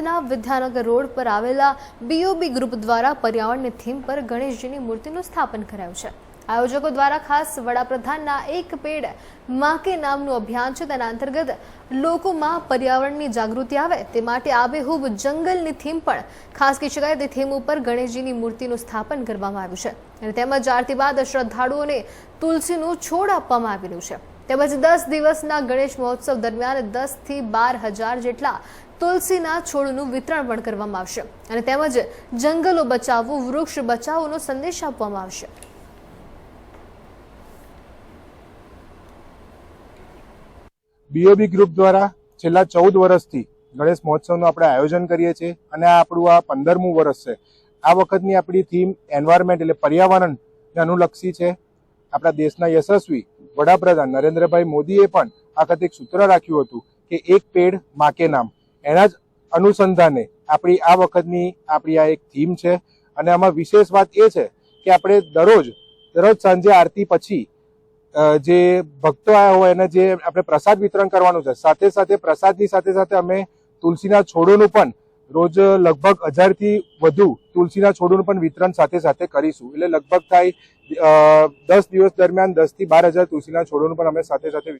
સુરતના વિદ્યાનગર રોડ પર આવેલા બીઓબી ગ્રુપ દ્વારા પર્યાવરણની થીમ પર ગણેશજીની મૂર્તિનું સ્થાપન કરાયું છે. આયોજકો દ્વારા ખાસ વડાપ્રધાનના એક પેડમાં કે નામનું અભિયાન છે. તેના અંતર્ગત લોકોમાં પર્યાવરણની જાગૃતિ આવે તે માટે આબેહૂબ જંગલની થીમ પણ ખાસ કહી શકાય. તે થીમ ઉપર ગણેશજીની મૂર્તિનું સ્થાપન કરવામાં આવ્યું છે અને તેમજ આરતી બાદ શ્રદ્ધાળુઓને તુલસીનું છોડ આપવામાં આવેલું છે. તેમજ દસ દિવસના ગણેશ મહોત્સવ દરમિયાન દસથી બાર હજાર જેટલા તુલસીના છોડનું વિતરણ પણ કરવામાં આવશે. અને તેમજ જંગલો બચાવવું, વૃક્ષ બચાવોનો સંદેશ આપવામાં આવશે. બીઓબી ગ્રુપ દ્વારા છેલ્લા ચૌદ વર્ષથી ગણેશ મહોત્સવનું આપણે આયોજન કરીએ છીએ અને આ આપણું આ પંદરમું વર્ષ છે. આ વખતની આપણી થીમ એન્વાયરમેન્ટ એટલે પર્યાવરણને અનુલક્ષી છે. આપણા દેશના યશસ્વી વડાપ્રધાન નરેન્દ્રભાઈ મોદીએ પણ આ વખતે એક સૂત્ર રાખ્યું હતું કે એક પેડ માકે નામ. એના જ અનુસંધાને આપણી આ વખતની આપણી આ એક થીમ છે. અને આમાં વિશેષ વાત એ છે કે આપણે દરરોજ દરરોજ સાંજે આરતી પછી જે ભક્તો આવ્યા હોય એને જે આપણે પ્રસાદ વિતરણ કરવાનું છે, સાથે સાથે પ્રસાદની સાથે સાથે અમે તુલસીના છોડોનું પણ રોજ લગભગ હજારથી વધુ તુલસીના છોડોનું પણ વિતરણ સાથે સાથે કરીશું. એટલે લગભગ થાય દસ દિવસ દરમિયાન દસથી બાર હજાર તુલસીના છોડોનું પણ અમે સાથે સાથે